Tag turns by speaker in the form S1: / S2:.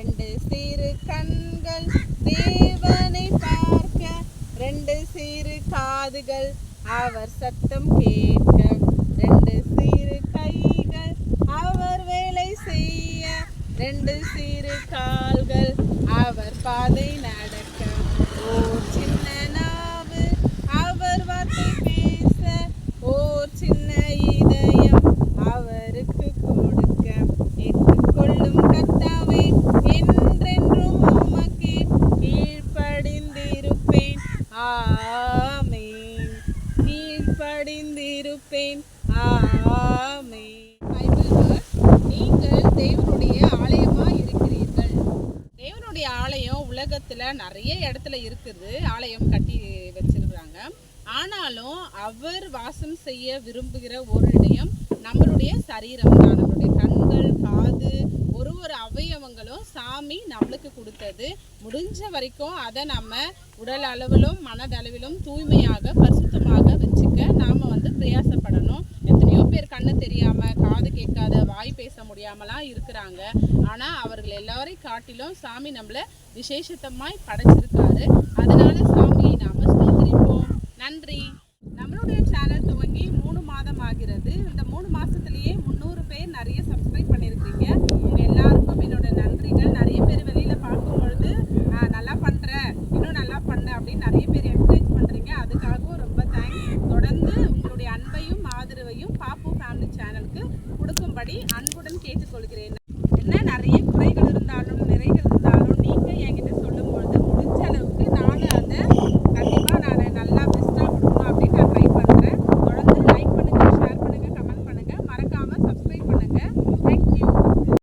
S1: ரெண்டு சிறு கண்கள் தேவனை பார்க்க ரெண்டு சிறு காதுகள் அவர் சத்தம் கேட்க ரெண்டு சிறு கைகள் அவர் வேலை செய்ய ரெண்டு சிறு கால்கள் அவர் பாதை நட கீழ்ப்படிந்திருப்பேன் ஆமென். பைபிள் நீங்கள் தேவனுடைய ஆலயமா இருக்கிறீர்கள் தேவனுடைய ஆலயம் உலகத்துல நிறைய இடத்துல இருக்குது. ஆலயம் கட்டி வச்சிருக்கிறாங்க. ஆனாலும் அவர் வாசம் செய்ய விரும்புகிற ஒரு இடம் நம்மளுடைய சரீரம் தான். நம்மளுடைய கண்கள் காது ஒரு ஒரு அவயவங்களும் சாமி நம்மளுக்கு கொடுத்தது. முடிஞ்ச வரைக்கும் அதை நம்ம உடல் அளவிலும் மனதளவிலும் தூய்மையாக பரிசுத்த தெரியாம காது கேட்காத வாய் பேச முடியாமலாம் இருக்கிறாங்க. ஆனா அவர்கள் எல்லாரையும் காட்டிலும் சாமி நம்மள விசேஷத்தமாய் படைச்சிருக்காரு. அதனால சாமியை நாம ஸ்தோத்திரிப்போம். நன்றி. நம்மளுடைய சேனல் துவங்கி மூணு மாதம் ஆகிறது. இந்த மூணு மாசத்திலேயே முந்நூறு பேர் நிறைய சப்ஸ்கிரைப் பண்ணியிருக்கீங்க. எல்லாருக்கும் என்னோட நன்றிகள். நிறைய பேர் வெளியில பார்க்கும் பொழுது நல்லா பண்ற. இன்னும் நல்லா பண்ண அப்படின்னு நிறைய பேர் ஆதரவையும் பாப்பு ஃபேமிலி சேனலுக்கு கொடுக்கும்படி அன்புடன் கேட்டுக்கொள்கிறேன். என்ன